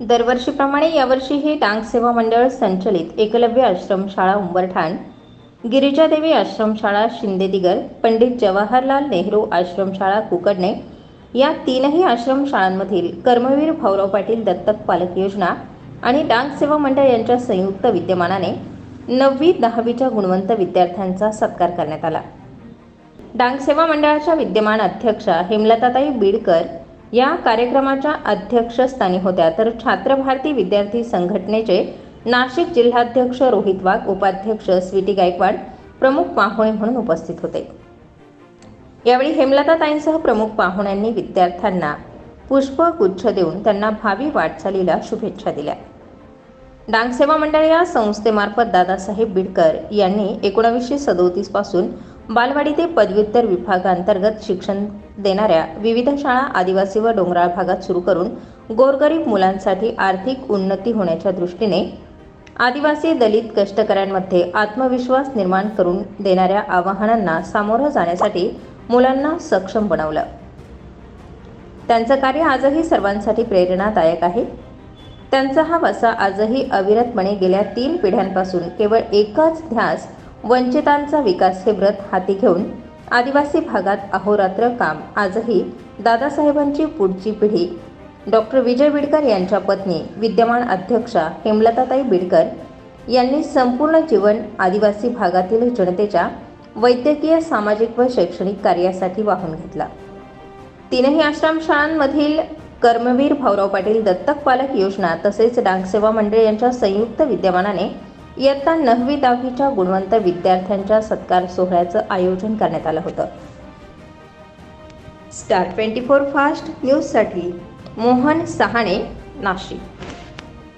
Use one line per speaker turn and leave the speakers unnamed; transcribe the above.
दरवर्षीप्रमाणे यावर्षीही डांग सेवा मंडळ संचलित एकलव्य आश्रमशाळा उंबरठाण गिरिजादेवी आश्रमशाळा शिंदेदिगर पंडित जवाहरलाल नेहरू आश्रमशाळा कुकडणे या तीनही आश्रमशाळांमधील कर्मवीर भाऊराव पाटील दत्तक पालक योजना आणि डांग सेवा मंडळ यांच्या संयुक्त विद्यमानाने नववी दहावीच्या गुणवंत विद्यार्थ्यांचा सत्कार करण्यात आला. डांग सेवा मंडळाच्या विद्यमान अध्यक्षा हेमलताताई बीडकर या कार्यक्रमाच्या अध्यक्षस्थानी होत्या. तर छात्रभारती विद्यार्थी संघटनेचे नाशिक जिल्हाध्यक्ष रोहित वाघ उपाध्यक्ष स्वीटी गायकवाड प्रमुख पाहुणे म्हणून उपस्थित होते. यावेळी हेमलताताईंसह प्रमुख पाहुण्यांनी विद्यार्थ्यांना पुष्पगुच्छ देऊन त्यांना भावी वाटचालीला शुभेच्छा दिल्या. डांगसेवा मंडळ या संस्थेमार्फत दादासाहेब बिडकर यांनी एकोणावीसशे सदोतीसपासून बालवाडी ते पदव्युत्तर विभागांतर्गत शिक्षण देणाऱ्या विविध शाळा आदिवासी व डोंगराळ भागात सुरू करून गोरगरीब मुलांसाठी आर्थिक उन्नती होण्याच्या दृष्टीने आदिवासी दलित कष्टकऱ्यांमध्ये आत्मविश्वास निर्माण करून देणाऱ्या आवाहनांना सामोरं जाण्यासाठी मुलांना सक्षम बनवलं. त्यांचं कार्य आजही सर्वांसाठी प्रेरणादायक आहे. त्यांचा हा वसा आजही अविरतपणे गेल्या तीन पिढ्यांपासून केवळ एकच ध्यास वंचितांचा विकास हे व्रत हाती घेऊन आदिवासी भागात अहोरात्र काम. आजही दादासाहेबांची पुढची पिढी. डॉक्टर विजय बिडकर यांच्या पत्नी विद्यमान अध्यक्षा हेमलताताई बिडकर यांनी संपूर्ण जीवन आदिवासी भागातील जनतेच्या वैद्यकीय सामाजिक व शैक्षणिक कार्यासाठी वाहून घेतला. तीनही आश्रमशाळांमधील कर्मवीर भाऊराव पाटील दत्तक पालक योजना तसेच डांगसेवा मंडळ यांच्या संयुक्त विद्यमानाने इयत्ता नववी दहावीच्या गुणवंत विद्यार्थ्यांच्या सत्कार सोहळ्याचं आयोजन करण्यात आलं होतं. स्टार ट्वेंटी फोर फास्ट न्यूजसाठी मोहन सहाणे नाशिक.